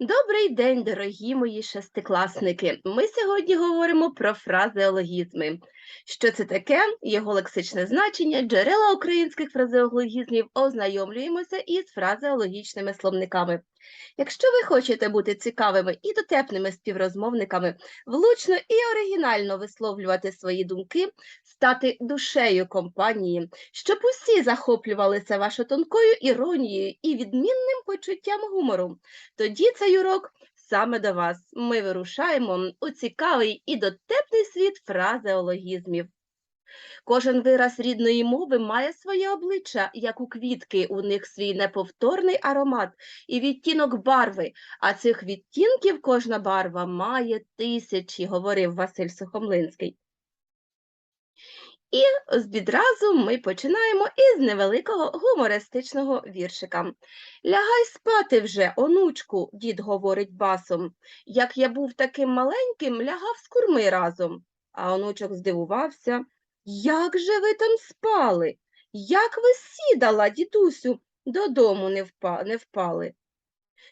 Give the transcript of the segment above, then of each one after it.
Добрий день, дорогі мої шестикласники. Ми сьогодні говоримо про фразеологізми. Що це таке? Його лексичне значення, джерела українських фразеологізмів, ознайомлюємося із фразеологічними словниками. Якщо ви хочете бути цікавими і дотепними співрозмовниками, влучно і оригінально висловлювати свої думки, стати душею компанії, щоб усі захоплювалися вашою тонкою іронією і відмінним почуттям гумору, тоді цей урок саме до вас. Ми вирушаємо у цікавий і дотепний світ фразеологізмів. Кожен вираз рідної мови має своє обличчя, як у квітки, у них свій неповторний аромат і відтінок барви, а цих відтінків кожна барва має тисячі, говорив Василь Сухомлинський. І відразу ми починаємо із невеликого гумористичного віршика. Лягай спати вже, онучку, дід говорить басом. Як я був таким маленьким, лягав з курми разом. А онучок здивувався. Як же ви там спали? Як ви сідала, дідусю, додому не, впа- не впали?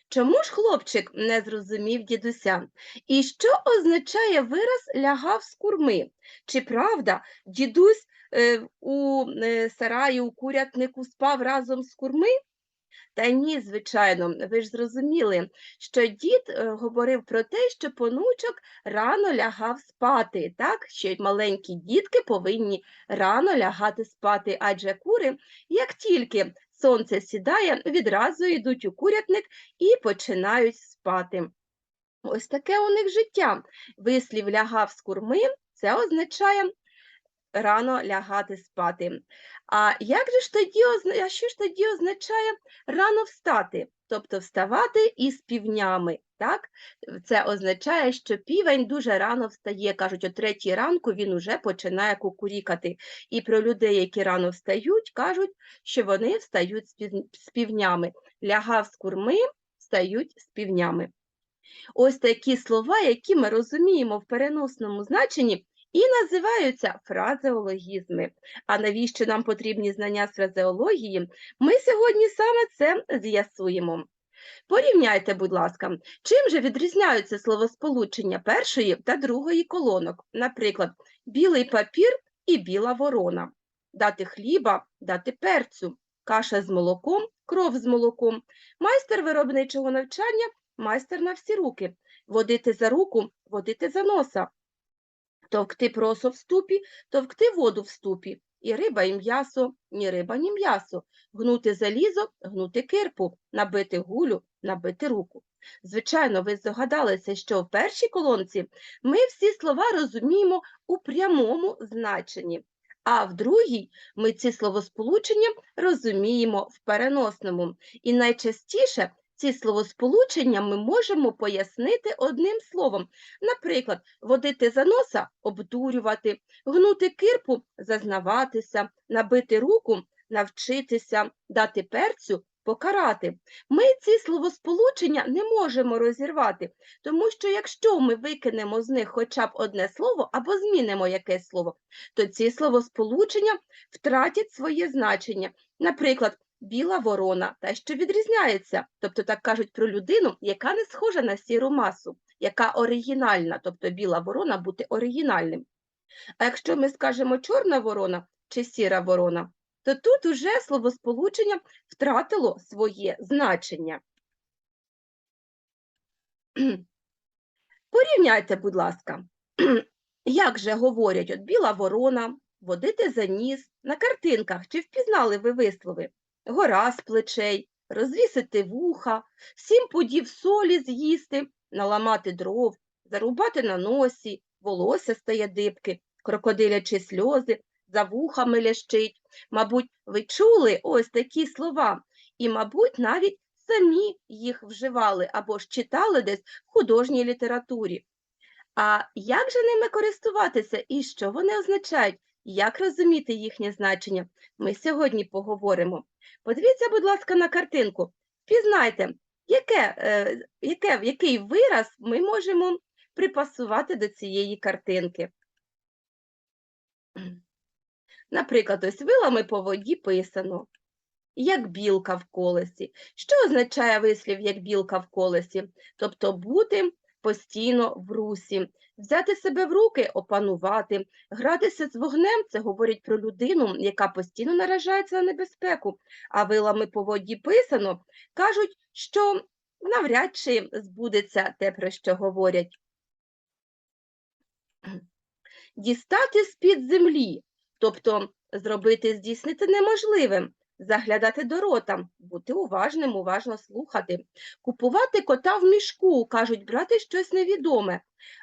Чому ж хлопчик не зрозумів дідуся? І що означає вираз лягав з курми? Чи правда, дідусь е, у е, сараї у курятнику спав разом з курми? Та ні, звичайно, ви ж зрозуміли, що дід е, говорив про те, що понучок рано лягав спати, так? Що маленькі дітки повинні рано лягати спати, адже кури, як тільки сонце сідає, відразу йдуть у курятник і починають спати. Ось таке у них життя. Вислів лягав з курми, це означає рано лягати спати. А як же ж тоді, а що ж тоді означає рано встати? Тобто вставати із півнями. Так? Це означає, що півень дуже рано встає. Кажуть, о третій ранку він уже починає кукурікати. І про людей, які рано встають, кажуть, що вони встають з півнями. Лягав з курми, встають з півнями. Ось такі слова, які ми розуміємо в переносному значенні, і називаються фразеологізми. А навіщо нам потрібні знання з фразеології? Ми сьогодні саме це з'ясуємо. Порівняйте, будь ласка, чим же відрізняються словосполучення першої та другої колонок, наприклад, білий папір і біла ворона, дати хліба, дати перцю, каша з молоком, кров з молоком, майстер виробничого навчання, майстер на всі руки, водити за руку, водити за носа, товкти просо в ступі, товкти воду в ступі, і риба, і м'ясо, ні риба, ні м'ясо, гнути залізо, гнути кирпу, набити гулю, набити руку. Звичайно, ви здогадалися, що в першій колонці ми всі слова розуміємо у прямому значенні, а в другій ми ці словосполучення розуміємо в переносному. І найчастіше ці словосполучення ми можемо пояснити одним словом. Наприклад, водити за носа обдурювати, гнути кирпу зазнаватися, набити руку навчитися, дати перцю покарати. Ми ці словосполучення не можемо розірвати, тому що якщо ми викинемо з них хоча б одне слово або змінимо якесь слово, то ці словосполучення втратять своє значення. Наприклад, біла ворона, та що відрізняється, тобто так кажуть про людину, яка не схожа на сіру масу, яка оригінальна, тобто біла ворона бути оригінальним. А якщо ми скажемо чорна ворона чи сіра ворона, то тут уже словосполучення втратило своє значення. Порівняйте, будь ласка, як же говорять от біла ворона, водити за ніс, на картинках, чи впізнали ви вислови? Гора з плечей, розвісити вуха, сім пудів солі з'їсти, наламати дров, зарубати на носі, волосся стає дибки, крокодилячі сльози, за вухами лящить. Мабуть, ви чули ось такі слова, і, мабуть, навіть самі їх вживали або ж читали десь в художній літературі. А як же ними користуватися і що вони означають? Як розуміти їхнє значення? Ми сьогодні поговоримо. Подивіться, будь ласка, на картинку. Пізнайте, яке, е, яке, який вираз ми можемо припасувати до цієї картинки. Наприклад, ось вилами по воді писано. як білка в колесі. Що означає вислів як білка в колесі? Тобто бути постійно в русі, взяти себе в руки, опанувати, гратися з вогнем це говорить про людину, яка постійно наражається на небезпеку, а вилами по воді писано, кажуть, що навряд чи збудеться те, про що говорять. Дістати з-під землі, тобто зробити, здійснити неможливим, заглядати до рота, бути уважним, уважно слухати, купувати кота в мішку, кажуть, брати щось невідоме,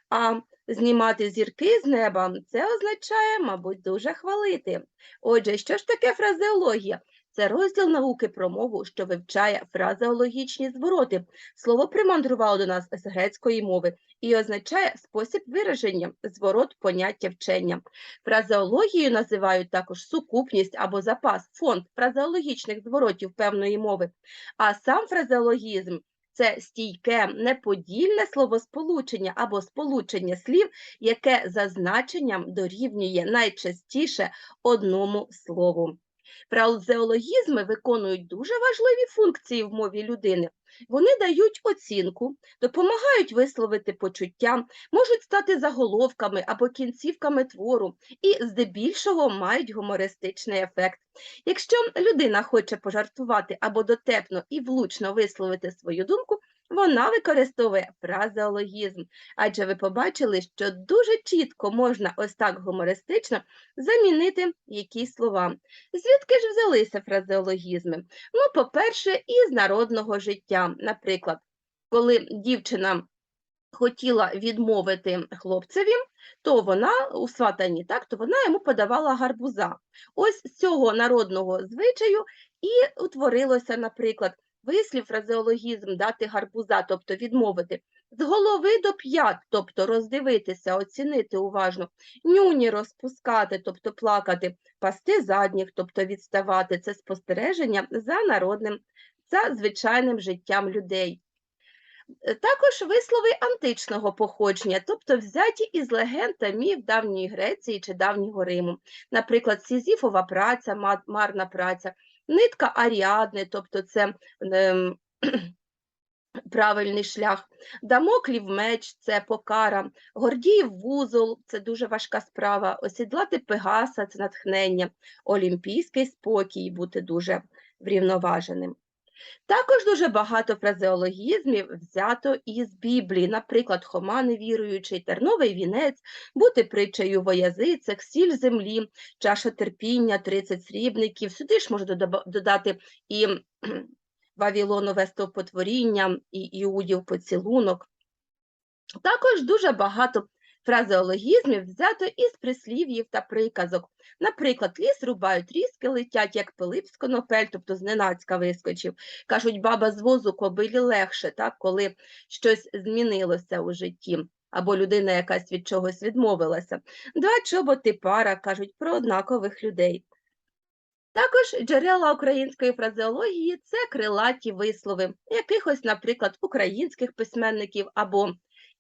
а знімати зірки з неба це означає, мабуть, дуже хвалити. Отже, що ж таке фразеологія? Це розділ науки про мову, що вивчає фразеологічні звороти. Слово примандрувало до нас з грецької мови і означає спосіб вираження, зворот поняття вчення. Фразеологією називають також сукупність або запас, фонд фразеологічних зворотів певної мови. А сам фразеологізм це стійке, неподільне словосполучення або сполучення слів, яке за значенням дорівнює найчастіше одному слову. Фразеологізми виконують дуже важливі функції в мові людини. Вони дають оцінку, допомагають висловити почуття, можуть стати заголовками або кінцівками твору і здебільшого мають гумористичний ефект. Якщо людина хоче пожартувати або дотепно і влучно висловити свою думку, вона використовує фразеологізм, адже ви побачили, що дуже чітко можна ось так гумористично замінити якісь слова. Звідки ж взялися фразеологізми? Ну, по-перше, із народного життя. Наприклад, коли дівчина хотіла відмовити хлопцеві, то вона у сватанні, так, то вона йому подавала гарбуза. Ось з цього народного звичаю і утворилося, наприклад, вислів, фразеологізм дати гарбуза, тобто відмовити, з голови до п'ят, тобто роздивитися, оцінити уважно, нюні розпускати, тобто плакати, пасти задніх, тобто відставати, це спостереження за народним, за звичайним життям людей. Е, Також вислови античного походження, тобто взяті із легенд та міф давньої Греції чи давнього Риму. Наприклад, Сізіфова праця, марна праця, нитка Аріадни, тобто це е, правильний шлях, Дамоклів меч це покара, Гордіїв вузол це дуже важка справа, осідлати Пегаса це натхнення, олімпійський спокій, бути дуже врівноваженим. Також дуже багато фразеологізмів взято із Біблії, наприклад, Хома невіруючий, терновий вінець, бути притчею во язицях, сіль землі, чаша терпіння, 30 срібників. Сюди ж можна додати і Вавілонове стовпотворіння, і Іудів поцілунок. Також дуже багато фразеологізмів взято із прислів'їв та приказок. Наприклад, ліс рубають, різки летять, як пилип з конопель, тобто зненацька вискочив. Кажуть, баба з возу кобилі легше, так, коли щось змінилося у житті, або людина якась від чогось відмовилася. Два чоботи пара кажуть про однакових людей. Також джерела української фразеології це крилаті вислови якихось, наприклад, українських письменників або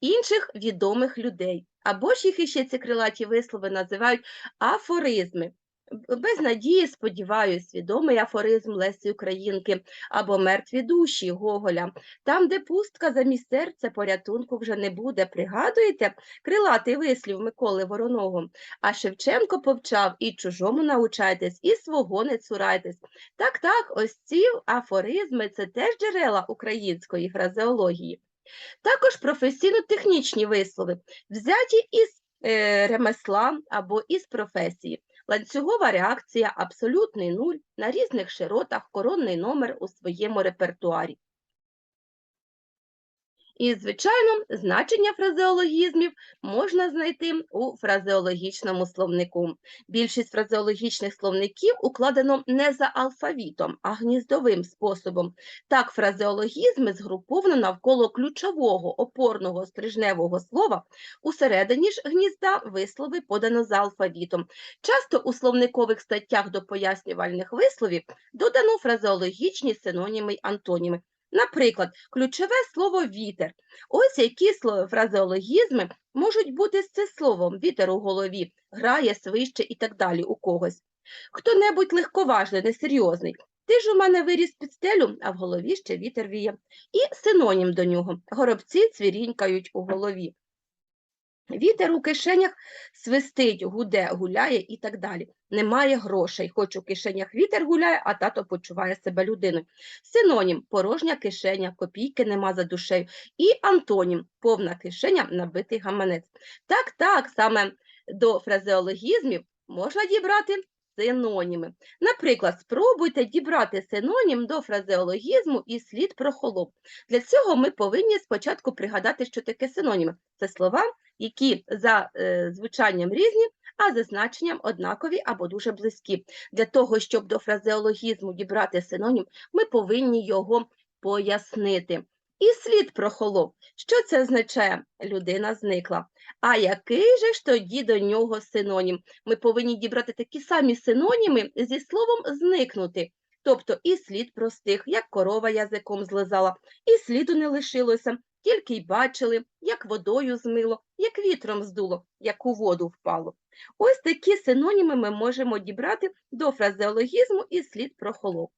інших відомих людей. Або ж їх іще ці крилаті вислови називають афоризми. Без надії, сподіваюсь, відомий афоризм Лесі Українки або мертві душі Гоголя. Там, де пустка замість серця, порятунку вже не буде. Пригадуєте крилатий вислів Миколи Вороного? А Шевченко повчав і чужому научайтесь, і свого не цурайтесь. Так, так, ось ці афоризми це теж джерела української фразеології. Також професійно-технічні вислови, взяті із е, ремесла або із професії. Ланцюгова реакція, абсолютний нуль, на різних широтах, коронний номер у своєму репертуарі. І, звичайно, значення фразеологізмів можна знайти у фразеологічному словнику. Більшість фразеологічних словників укладено не за алфавітом, а гніздовим способом. Так, фразеологізми згруповано навколо ключового опорного стрижневого слова. Усередині ж гнізда вислови подано за алфавітом. Часто у словникових статтях до пояснювальних висловів додано фразеологічні синоніми й антоніми. Наприклад, ключове слово вітер. Ось які фразеологізми можуть бути з цим словом вітер у голові, грає, свище і так далі у когось. Хто-небудь легковажний, несерйозний, Ти ж у мене виріс під стелю, а в голові ще вітер віє. І синонім до нього. Горобці цвірінькають у голові. Вітер у кишенях свистить, гуде, гуляє і так далі. Немає грошей, хоч у кишенях вітер гуляє, а тато почуває себе людиною. Синонім порожня кишеня, копійки нема за душею. І антонім повна кишеня, набитий гаманець. Так, так, саме до фразеологізмів можна дібрати синоніми. Наприклад, спробуйте дібрати синонім до фразеологізму і слід прохолоп. Для цього ми повинні спочатку пригадати, що таке синоніми. Це слова, які за е, звучанням різні, а за значенням однакові або дуже близькі. Для того, щоб до фразеологізму дібрати синонім, ми повинні його пояснити. І слід прохолов. Що це означає? Людина зникла. А який же ж тоді до нього синонім? Ми повинні дібрати такі самі синоніми зі словом зникнути. Тобто і слід простих, як корова язиком злизала, і сліду не лишилося, тільки й бачили, як водою змило, як вітром здуло, як у воду впало. Ось такі синоніми ми можемо дібрати до фразеологізму і слід прохолов.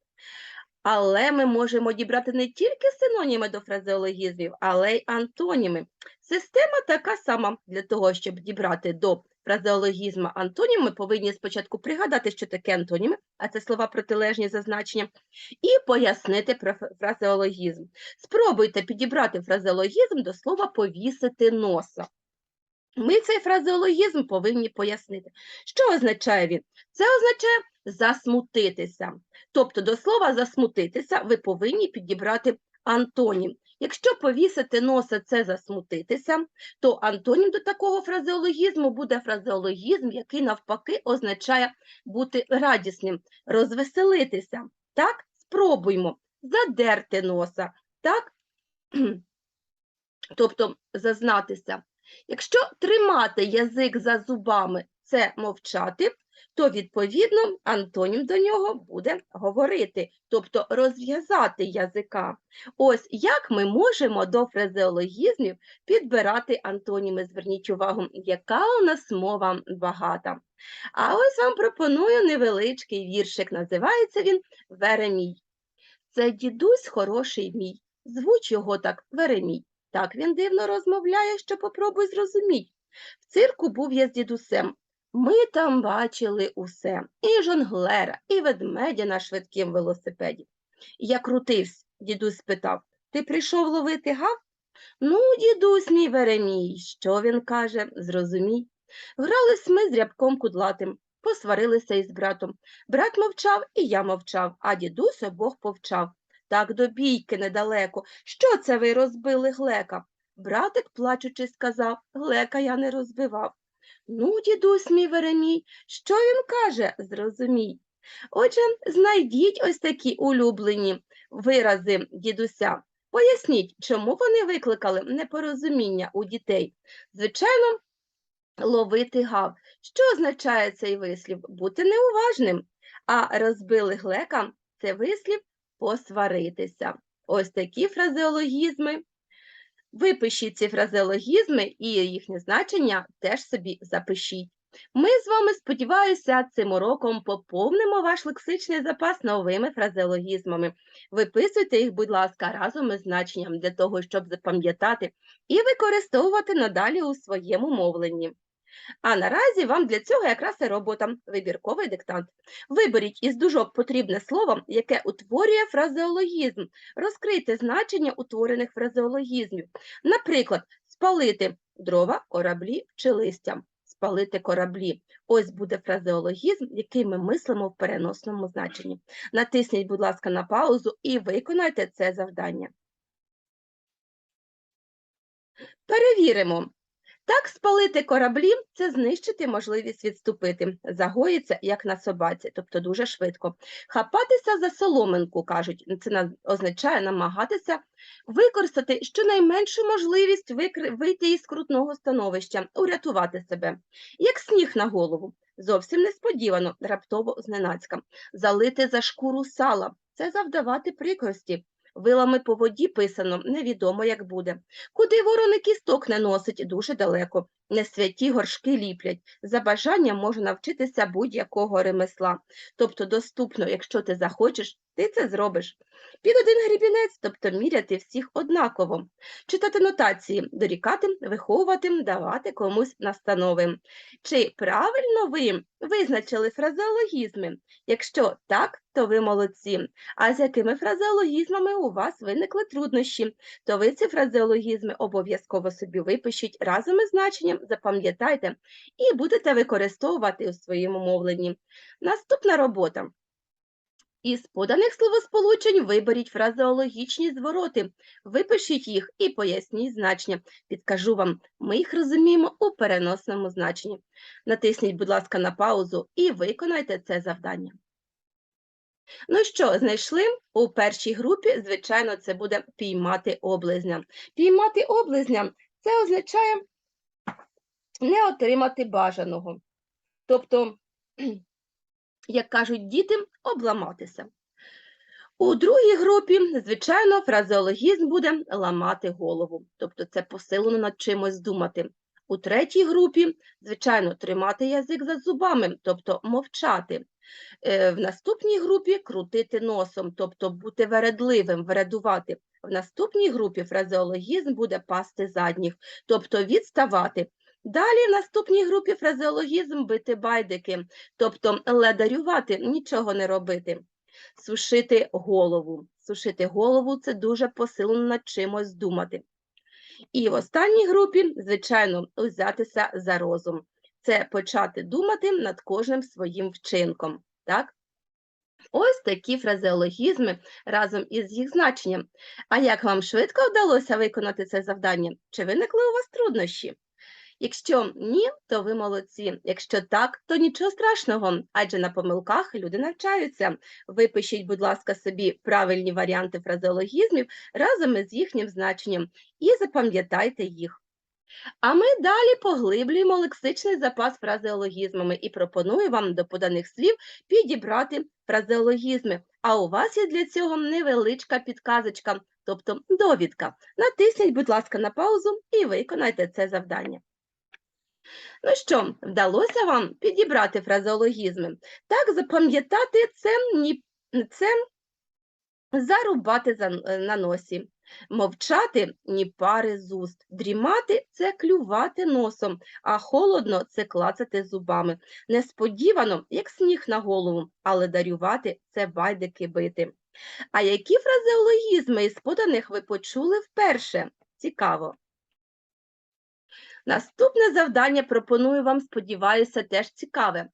Але ми можемо дібрати не тільки синоніми до фразеологізмів, але й антоніми. Система така сама. Для того, щоб дібрати до фразеологізму антонім, ми повинні спочатку пригадати, що таке антоніми, а це слова протилежні за значенням, і пояснити про фразеологізм. Спробуйте підібрати фразеологізм до слова повісити носа. Ми цей фразеологізм повинні пояснити. Що означає він? Це означає засмутитися. Тобто до слова засмутитися ви повинні підібрати антонім. Якщо повісити носа це засмутитися, то антонім до такого фразеологізму буде фразеологізм, який навпаки означає бути радісним, розвеселитися. Так, спробуймо задерти носа, так? Тобто зазнатися. Якщо тримати язик за зубами це мовчати, то відповідно антонім до нього буде говорити, тобто розв'язати язика. Ось як ми можемо до фразеологізмів підбирати антоніми. Зверніть увагу, яка у нас мова багата. А ось вам пропоную невеличкий віршик. Називається він Веремій. Це дідусь хороший мій, звуть його так Веремій. Так він дивно розмовляє, що попробуй зрозуміть. В цирку був я з дідусем. Ми там бачили усе і жонглера, і ведмедя на швидкім велосипеді. Я крутився, дідусь спитав, ти прийшов ловити гав? Ну, дідусь мій Веремій, що він каже, зрозумій. Грались ми з рябком кудлатим, посварилися із братом. Брат мовчав, і я мовчав, а дідусь обох повчав. Так до бійки недалеко. Що це ви розбили глека? Братик, плачучи, сказав, глека я не розбивав. Ну, дідусь мій Веремій, що він каже, зрозумій. Отже, знайдіть ось такі улюблені вирази дідуся. Поясніть, чому вони викликали непорозуміння у дітей. Звичайно, ловити гав. Що означає цей вислів? Бути неуважним. А розбили глека це вислів посваритися. Ось такі фразеологізми. Випишіть ці фразеологізми і їхнє значення теж собі запишіть. Ми з вами, сподіваюся, цим уроком поповнимо ваш лексичний запас новими фразеологізмами. Виписуйте їх, будь ласка, разом із значенням для того, щоб запам'ятати і використовувати надалі у своєму мовленні. А наразі вам для цього якраз і робота – вибірковий диктант. Виберіть із дужок потрібне слово, яке утворює фразеологізм. Розкрийте значення утворених фразеологізмів. Наприклад, спалити дрова, кораблі чи листя. Спалити кораблі. Ось буде фразеологізм, який ми мислимо в переносному значенні. Натисніть, будь ласка, на паузу і виконайте це завдання. Перевіримо. Так, спалити кораблі – це знищити можливість відступити, загоїться, як на собаці, тобто дуже швидко. Хапатися за соломинку, кажуть, це означає намагатися використати щонайменшу можливість вийти із скрутного становища, урятувати себе. Як сніг на голову, зовсім несподівано, раптово зненацька. Залити за шкуру сала – це завдавати прикрості. Вилами по воді писано, невідомо як буде. Куди ворони кісток не носить дуже далеко. Не святі горшки ліплять. За бажанням можна навчитися будь-якого ремесла. Тобто доступно, якщо ти захочеш, ти це зробиш. Під один грібінець, тобто міряти всіх однаково. Читати нотації, дорікати, виховувати, давати комусь настанови. Чи правильно ви визначили фразеологізми? Якщо так, то ви молодці. А з якими фразеологізмами у вас виникли труднощі? То ви ці фразеологізми обов'язково собі випишіть разом із значенням, запам'ятайте і будете використовувати у своєму мовленні. Наступна робота. Із поданих словосполучень виберіть фразеологічні звороти, випишіть їх і поясніть значення. Підкажу вам, ми їх розуміємо у переносному значенні. Натисніть, будь ласка, на паузу і виконайте це завдання. Ну що, знайшли? У першій групі, звичайно, це буде піймати облизня. Піймати облизня це означає не отримати бажаного. Тобто, як кажуть діти, обламатися. У другій групі, звичайно, фразеологізм буде ламати голову, тобто це посилено над чимось думати. У третій групі, звичайно, тримати язик за зубами, тобто мовчати. Е, В наступній групі крутити носом, тобто бути вередливим, вередувати. В наступній групі фразеологізм буде пасти задніх, тобто відставати. Далі в наступній групі фразеологізм бити байдики, тобто ледарювати, нічого не робити. Сушити голову. Сушити голову це дуже посилено над чимось думати. І в останній групі, звичайно, взятися за розум. Це почати думати над кожним своїм вчинком. Так? Ось такі фразеологізми разом із їх значенням. А як вам швидко вдалося виконати це завдання? Чи виникли у вас труднощі? Якщо ні, то ви молодці. Якщо так, то нічого страшного, адже на помилках люди навчаються. Випишіть, будь ласка, собі правильні варіанти фразеологізмів разом із їхнім значенням і запам'ятайте їх. А ми далі поглиблюємо лексичний запас фразеологізмами і пропоную вам до поданих слів підібрати фразеологізми. А у вас є для цього невеличка підказочка, тобто довідка. Натисніть, будь ласка, на паузу і виконайте це завдання. Ну що, вдалося вам підібрати фразеологізми? Так, запам'ятати це, це зарубати на носі. Мовчати ні пари з уст, дрімати це клювати носом, а холодно це клацати зубами. Несподівано, як сніг на голову, але дарювати це байдики бити. А які фразеологізми із поданих ви почули вперше? Цікаво. Наступне завдання пропоную вам, сподіваюся, теж цікаве.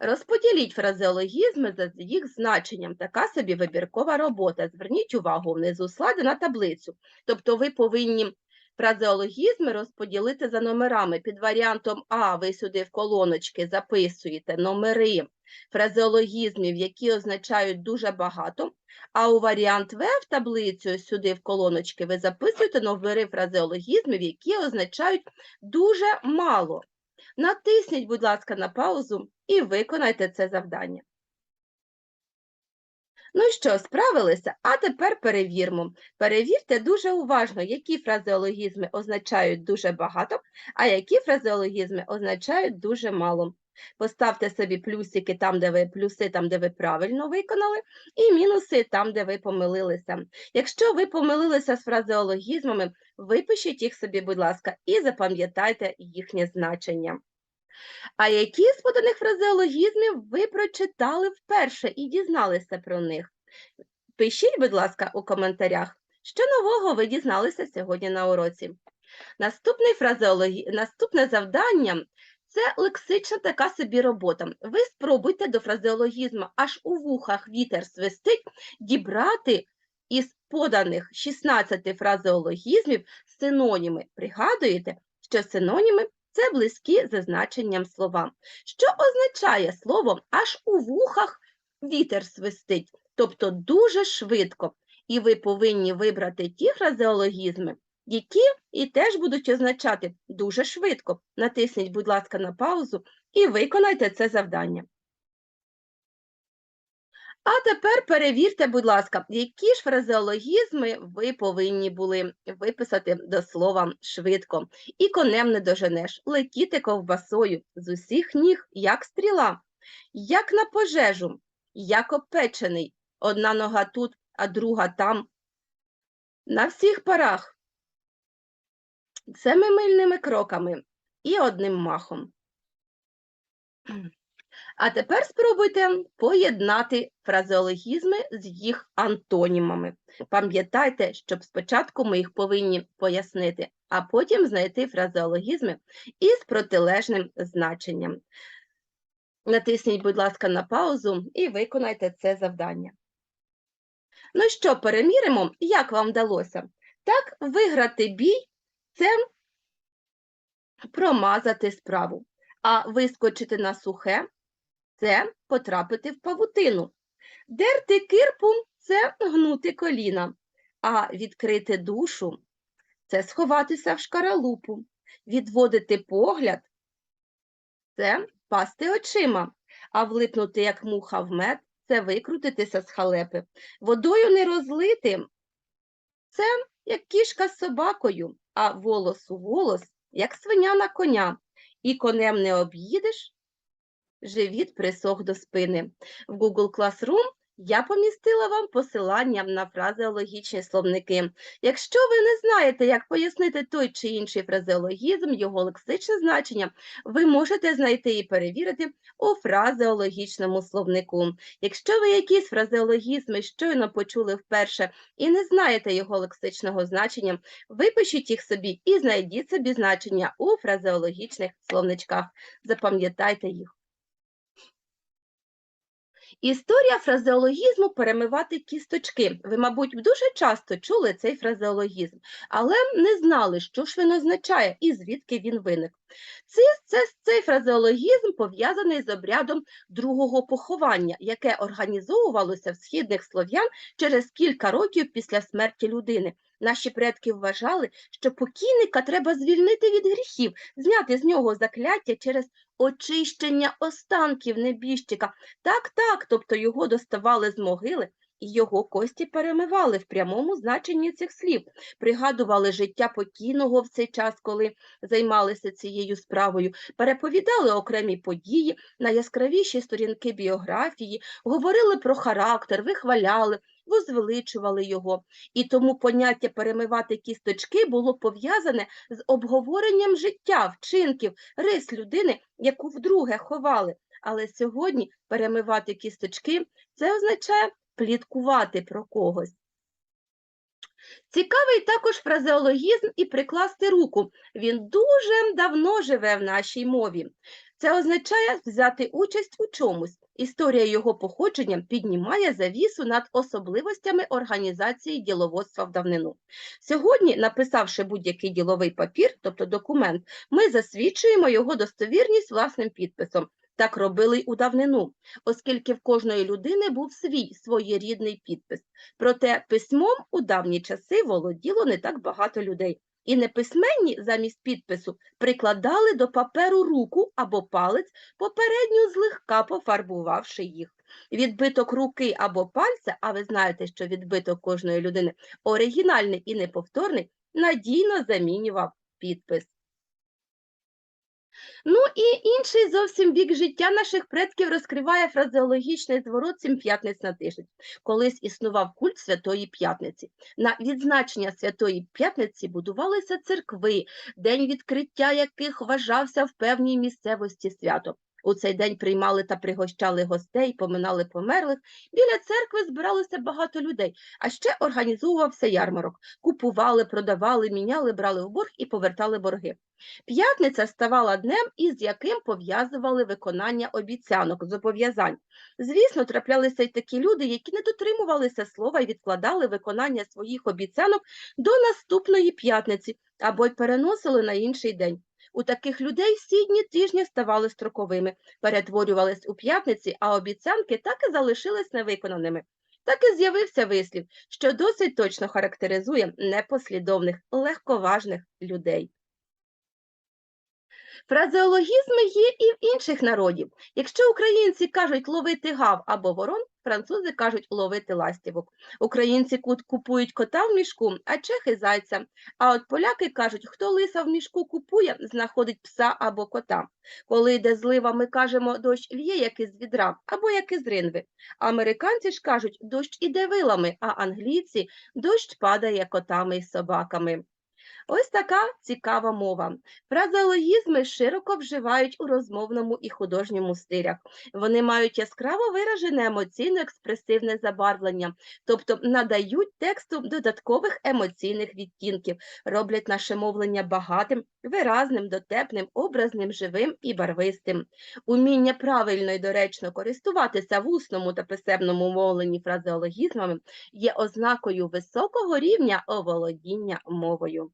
Розподіліть фразеологізми за їх значенням. Така собі вибіркова робота. Зверніть увагу внизу слайду на таблицю. Тобто ви повинні фразеологізми розподілити за номерами. Під варіантом А ви сюди в колоночки записуєте номери фразеологізмів, які означають дуже багато, а у варіант В в таблицю сюди в колоночки ви записуєте номери фразеологізмів, які означають дуже мало. Натисніть, будь ласка, на паузу і виконайте це завдання. Ну що, справилися? А тепер перевірмо. Перевірте дуже уважно, які фразеологізми означають дуже багато, а які фразеологізми означають дуже мало. Поставте собі плюсики там, де ви плюси, там, де ви правильно виконали, і мінуси там, де ви помилилися. Якщо ви помилилися з фразеологізмами, випишіть їх собі, будь ласка, і запам'ятайте їхнє значення. А які з поданих фразеологізмів ви прочитали вперше і дізналися про них? Пишіть, будь ласка, у коментарях, що нового ви дізналися сьогодні на уроці. Наступний фразеологі... Наступне завдання це лексична така собі робота. Ви спробуйте до фразеологізму аж у вухах вітер свистить дібрати із поданих 16 фразеологізмів синоніми. Пригадуєте, що синоніми це близькі за значенням слова. Що означає слово аж у вухах вітер свистить, тобто дуже швидко. І ви повинні вибрати ті фразеологізми, які і теж будуть означати дуже швидко. Натисніть, будь ласка, на паузу і виконайте це завдання. А тепер перевірте, будь ласка, які ж фразеологізми ви повинні були виписати до слова швидко. І конем не доженеш, летіти ковбасою з усіх ніг, як стріла, як на пожежу, як опечений, одна нога тут, а друга там. На всіх парах, семимильними кроками і одним махом. А тепер спробуйте поєднати фразеологізми з їх антонімами. Пам'ятайте, щоб спочатку ми їх повинні пояснити, а потім знайти фразеологізми із протилежним значенням. Натисніть, будь ласка, на паузу і виконайте це завдання. Ну що, переміримо, як вам вдалося? Так, виграти бій це промазати справу, а вискочити на сухе це потрапити в павутину. Дерти кирпу це гнути коліна, а відкрити душу це сховатися в шкаралупу, відводити погляд це пасти очима, а влипнути, як муха в мед, це викрутитися з халепи. Водою не розлити це як кішка з собакою, а волос у волос, як свиня на коня, і конем не об'їдеш, живіт присох до спини. В Google Classroom я помістила вам посилання на фразеологічні словники. Якщо ви не знаєте, як пояснити той чи інший фразеологізм, його лексичне значення, ви можете знайти і перевірити у фразеологічному словнику. Якщо ви якісь фразеологізми щойно почули вперше і не знаєте його лексичного значення, випишіть їх собі і знайдіть собі значення у фразеологічних словничках. Запам'ятайте їх. Історія фразеологізму перемивати кісточки. Ви, мабуть, дуже часто чули цей фразеологізм, але не знали, що ж він означає і звідки він виник. Це, це, цей фразеологізм пов'язаний з обрядом другого поховання, яке організовувалося в східних слов'ян через кілька років після смерті людини. Наші предки вважали, що покійника треба звільнити від гріхів, зняти з нього закляття через очищення останків небіжчика. Так, так, тобто його доставали з могили і його кості перемивали в прямому значенні цих слів, пригадували життя покійного в цей час, коли займалися цією справою, переповідали окремі події, найяскравіші сторінки біографії, говорили про характер, вихваляли, возвеличували його. І тому поняття перемивати кісточки було пов'язане з обговоренням життя, вчинків, рис людини, яку вдруге ховали. Але сьогодні перемивати кісточки це означає пліткувати про когось. Цікавий також фразеологізм і прикласти руку. Він дуже давно живе в нашій мові. Це означає взяти участь у чомусь. Історія його походження піднімає завісу над особливостями організації діловодства в давнину. Сьогодні, написавши будь-який діловий папір, тобто документ, ми засвідчуємо його достовірність власним підписом. Так робили й у давнину, оскільки в кожної людини був свій своєрідний підпис. Проте письмом у давні часи володіло не так багато людей. І неписьменні замість підпису прикладали до паперу руку або палець, попередньо злегка пофарбувавши їх. Відбиток руки або пальця, а ви знаєте, що відбиток кожної людини оригінальний і неповторний, надійно замінював підпис. Ну і інший зовсім бік життя наших предків розкриває фразеологічний зворот сім п'ятниць на тиждень. Колись існував культ Святої П'ятниці. На відзначення Святої П'ятниці будувалися церкви, день відкриття яких вважався в певній місцевості святом. У цей день приймали та пригощали гостей, поминали померлих. Біля церкви збиралося багато людей, а ще організовувався ярмарок. Купували, продавали, міняли, брали в борг і повертали борги. П'ятниця ставала днем, із яким пов'язували виконання обіцянок, зобов'язань. Звісно, траплялися й такі люди, які не дотримувалися слова і відкладали виконання своїх обіцянок до наступної п'ятниці або й переносили на інший день. У таких людей всі дні тижня ставали строковими, перетворювались у п'ятниці, а обіцянки так і залишились невиконаними. Так і з'явився вислів, що досить точно характеризує непослідовних, легковажних людей. Фразеологізми є і в інших народів. Якщо українці кажуть ловити гав або ворон, французи кажуть ловити ластівок. Українці купують кота в мішку, а чехи зайця. А от поляки кажуть, хто лиса в мішку купує, знаходить пса або кота. Коли йде злива, ми кажемо, дощ лє як із відра або як із ринви. Американці ж кажуть, дощ іде вилами, а англійці дощ падає котами і собаками. Ось така цікава мова. Фразеологізми широко вживають у розмовному і художньому стилях. Вони мають яскраво виражене емоційно-експресивне забарвлення, тобто надають тексту додаткових емоційних відтінків, роблять наше мовлення багатим, виразним, дотепним, образним, живим і барвистим. Уміння правильно і доречно користуватися в усному та писемному мовленні фразеологізмами є ознакою високого рівня оволодіння мовою.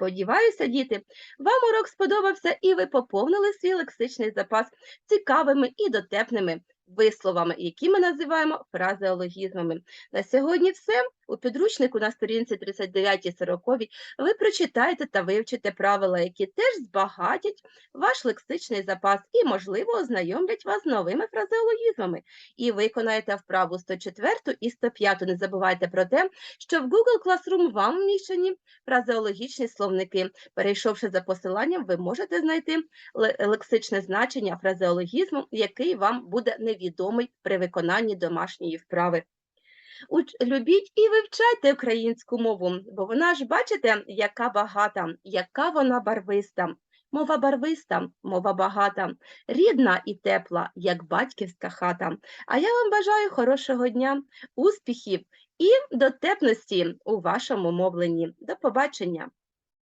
Сподіваюся, діти, вам урок сподобався і ви поповнили свій лексичний запас цікавими і дотепними висловами, які ми називаємо фразеологізмами. На сьогодні все. У підручнику на сторінці 39-40 ви прочитаєте та вивчите правила, які теж збагатять ваш лексичний запас і, можливо, ознайомлять вас з новими фразеологізмами. І виконаєте вправу 104 і 105. Не забувайте про те, що в Google Classroom вам вміщені фразеологічні словники. Перейшовши за посиланням, ви можете знайти лексичне значення фразеологізму, який вам буде невідомий при виконанні домашньої вправи. Любіть і вивчайте українську мову, бо вона ж бачите, яка багата, яка вона барвиста. Мова барвиста, мова багата, рідна і тепла, як батьківська хата. А я вам бажаю хорошого дня, успіхів і дотепності у вашому мовленні. До побачення!